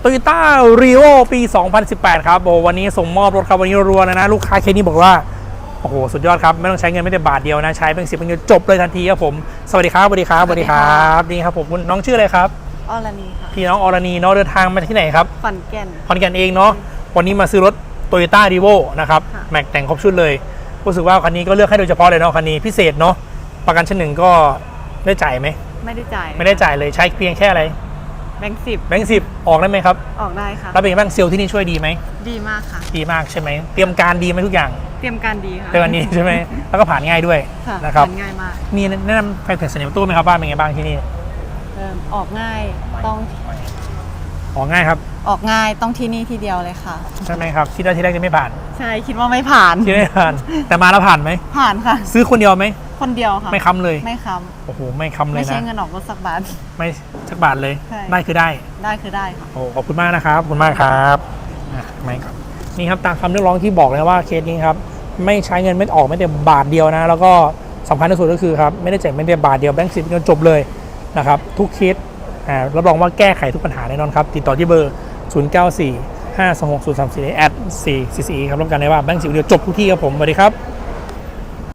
โตโยต้ารีโอปี 2018 ครับโอ้วันนี้ส่งมอบรถครับวันนี้รัวๆเลยนะ ลูกค้าเคสนี้บอกว่า โอ้โห สุดยอดครับ ไม่ต้องใช้เงินไม่แต่บาทเดียวนะ ใช้เป็นสิบเป็นเงินจบเลยทันทีครับผม สวัสดีครับ สวัสดีครับ สวัสดีครับ นี่ครับผมคุณน้องชื่ออะไรครับออลานีค่ะ พี่น้องอรณีเนาะเดินทางมาที่ไหนครับฝันแก่นขอนแก่นเองเนาะวันนี้มาซื้อรถโตโยต้ารีโวนะครับค่ะ แม็กแต่งครบชุดเลยรู้สึกว่าคันนี้ก็เลือกให้โดยเฉพาะเลยเนาะคันนี้พิเศษเนาะประกันชั้นหนึ่งก็ได้จ่ายไหมไม่ได้จ่ายไม่ได้จ่ายเลยใช้เพียงแค่อะไร แบงค์สิบแบงค์สิบออกได้ไหมครับออกได้ค่ะแล้วเป็นไงบ้างเซลล์ที่นี่ช่วยดีไหมดีมากค่ะ ดีมากใช่ไหมเตรียมการดีไหมทุกอย่างเตรียมการดีค่ะเตรียมการดีใช่ไหมแล้วก็ผ่านง่ายด้วยค่ะนะครับผ่านง่ายมากมีแนะนำแฟนเพจเสนอตู้ไหมครับว่าเป็นไงบ้างที่นี่เอิ่มออกง่ายต้องอ๋อง่ายครับ ออกง่ายต้องที่นี่ที่เดียวเลยค่ะ ใช่ไหมครับคิดว่าที่แรกจะไม่ผ่าน ใช่คิดว่าไม่ผ่าน ที่ไม่ผ่าน แต่มาแล้วผ่านไหมผ่านค่ะ ซื้อคนเดียวไหม คนเดียวค่ะ ไม่ค้ำเลย ไม่ค้โอ้โหไม่ำค้ำเลไม่ยใช้นะเงินออกรถสักบาท ไม่สักบาทเลย ใช่ ได้คือได้ ได้คือได้ค่ะ โอ้ขอบคุณมากนะครับขอบคุณมากครับอะไม่ครับนี่ครับตามคำเรียกร้องที่บอกเลยว่าเคสนี้ครับไม่ใช้เงินไม่ออกไม่แต่บาทเดียวนะ แล้วก็สำคัญที่สุดก็คือครับไม่ได้จ่ายไม่แต่บาทเดียวแบงค์สิบเงินจบเลยนะครับ ทุกเคสอ่ารับรองว่าแก้ไขทุกปัญหาแน่นอนครับ ติดต่อที่เบอร์ 0 9 4 5 2 6 0 3 4แอด4 4 4ครับรับประกันได้ว่าแบงค์สิบเดียวจบทุกที่ครับผมสวัสดีครับ